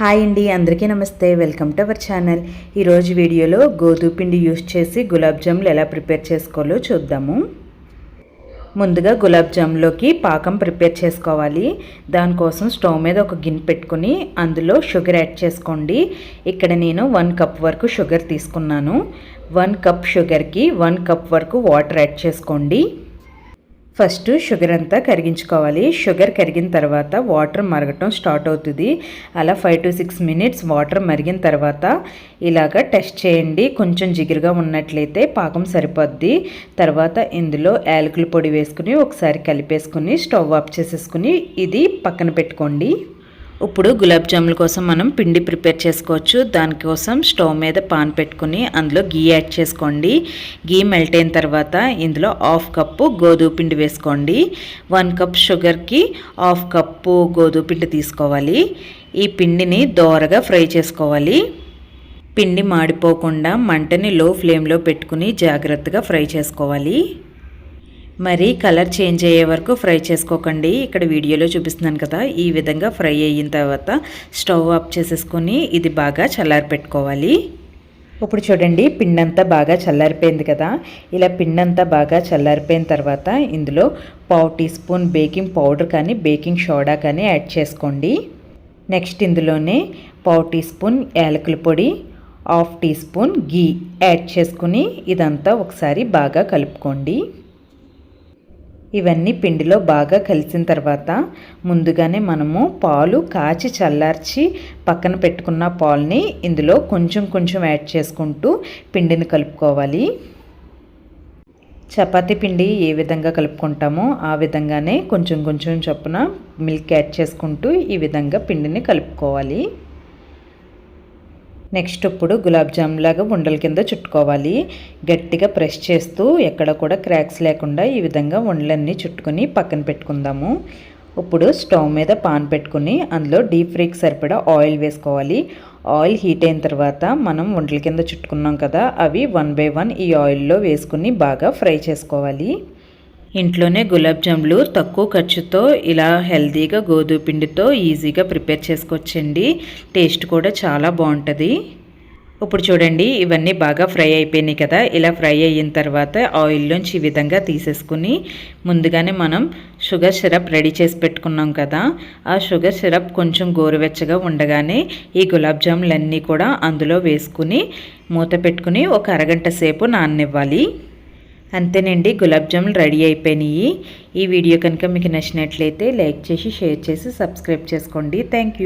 Hi అండి అందరికీ నమస్తే. Welcome to our channel. ఈరోజు వీడియోలో గోధుమ పిండి యూస్ చేసి గులాబ్ జాములు ఎలా ప్రిపేర్ చేసుకోవాలో చూద్దాము. ముందుగా గులాబ్ జామ్లోకి పాకం ప్రిపేర్ చేసుకోవాలి. దానికోసం స్టవ్ మీద ఒక గిన్నె పెట్టుకుని అందులో షుగర్ యాడ్ చేసుకోండి. ఇక్కడ నేను వన్ కప్ వరకు షుగర్ తీసుకున్నాను. వన్ కప్ షుగర్కి వన్ కప్ వరకు వాటర్ యాడ్ చేసుకోండి. ఫస్ట్ షుగర్ అంతా కరిగించుకోవాలి. షుగర్ కరిగిన తర్వాత వాటర్ మరగటం స్టార్ట్ అవుతుంది. అలా five to six minutes water మరిగిన తర్వాత ఇలాగ టెస్ట్ చేయండి. కొంచెం జిగురుగా ఉన్నట్లయితే పాకం సరిపోద్ది. తర్వాత ఇందులో యాలకుల పొడి వేసుకుని ఒకసారి కలిపేసుకుని స్టవ్ ఆఫ్ చేసేసుకుని ఇది పక్కన పెట్టుకోండి. ఇప్పుడు గులాబ్ జాముల కోసం మనం పిండి ప్రిపేర్ చేసుకోవచ్చు. దానికోసం స్టవ్ మీద పాన్ పెట్టుకుని అందులో గీ యాడ్ చేసుకోండి. గీ మెల్ట్ అయిన తర్వాత ఇందులో హాఫ్ కప్పు గోధుమ పిండి వేసుకోండి. వన్ కప్ షుగర్కి హాఫ్ కప్పు గోధుమ పిండి తీసుకోవాలి. ఈ పిండిని దోరగా ఫ్రై చేసుకోవాలి. పిండి మాడిపోకుండా మంటని లో ఫ్లేమ్లో పెట్టుకుని జాగ్రత్తగా ఫ్రై చేసుకోవాలి. మరి కలర్ చేంజ్ అయ్యే వరకు ఫ్రై చేసుకోకండి. ఇక్కడ వీడియోలో చూపిస్తున్నాను కదా ఈ విధంగా ఫ్రై అయిన తర్వాత స్టవ్ ఆఫ్ చేసేసుకొని ఇది బాగా చల్లారి పెట్టుకోవాలి ఇప్పుడు చూడండి పిండంతా బాగా చల్లారిపోయింది కదా. ఇలా పిండంతా బాగా చల్లారిపోయిన తర్వాత ఇందులో పావు టీ స్పూన్ బేకింగ్ పౌడర్ కానీ బేకింగ్ సోడా కానీ యాడ్ చేసుకోండి. నెక్స్ట్ ఇందులోనే పావు టీ స్పూన్ యాలకుల పొడి half teaspoon ghee add చేసుకుని ఇదంతా ఒకసారి బాగా కలుపుకోండి. ఇవన్నీ పిండిలో బాగా కలిసిన తర్వాత ముందుగానే మనము పాలు కాచి చల్లార్చి పక్కన పెట్టుకున్న పాలుని ఇందులో కొంచెం కొంచెం యాడ్ చేసుకుంటూ పిండిని కలుపుకోవాలి. చపాతి పిండి ఏ విధంగా కలుపుకుంటామో ఆ విధంగానే కొంచెం కొంచెం చొప్పున మిల్క్ యాడ్ చేసుకుంటూ ఈ విధంగా పిండిని కలుపుకోవాలి. నెక్స్ట్ ఇప్పుడు గులాబ్ జామ్ లాగా ఉండల కింద చుట్టుకోవాలి. గట్టిగా ప్రెస్ చేస్తూ ఎక్కడ కూడా క్రాక్స్ లేకుండా ఈ విధంగా ఉండలన్నీ చుట్టుకొని పక్కన పెట్టుకుందాము. ఇప్పుడు స్టవ్ మీద పాన్ పెట్టుకుని అందులో డీప్ ఫ్రైకి సరిపడా ఆయిల్ వేసుకోవాలి. ఆయిల్ హీట్ అయిన తర్వాత మనం వంటల కింద చుట్టుకున్నాం కదా అవి వన్ బై వన్ ఈ ఆయిల్లో వేసుకుని బాగా ఫ్రై చేసుకోవాలి. ఇంట్లోనే గులాబ్ జాములు తక్కువ ఖర్చుతో ఇలా హెల్తీగా గోధుమ పిండితో ఈజీగా ప్రిపేర్ చేసుకోవచ్చండి. టేస్ట్ కూడా చాలా బాగుంటుంది. ఇప్పుడు చూడండి ఇవన్నీ బాగా ఫ్రై అయిపోయినాయి కదా. ఇలా ఫ్రై అయిన తర్వాత ఆయిల్లోంచి ఈ విధంగా తీసేసుకుని ముందుగానే మనం షుగర్ సిరప్ రెడీ చేసి పెట్టుకున్నాం కదా. ఆ షుగర్ సిరప్ కొంచెం గోరువెచ్చగా ఉండగానే ఈ గులాబ్ జాములన్నీ కూడా అందులో వేసుకుని మూత పెట్టుకుని ఒక అరగంట సేపు నాననివ్వాలి. అంతేనండి గులాబ్ జాములు రెడీ అయిపోయినాయి. ఈ వీడియో కనుక మీకు నచ్చినట్లయితే లైక్ చేసి షేర్ చేసి సబ్స్క్రైబ్ చేసుకోండి. థ్యాంక్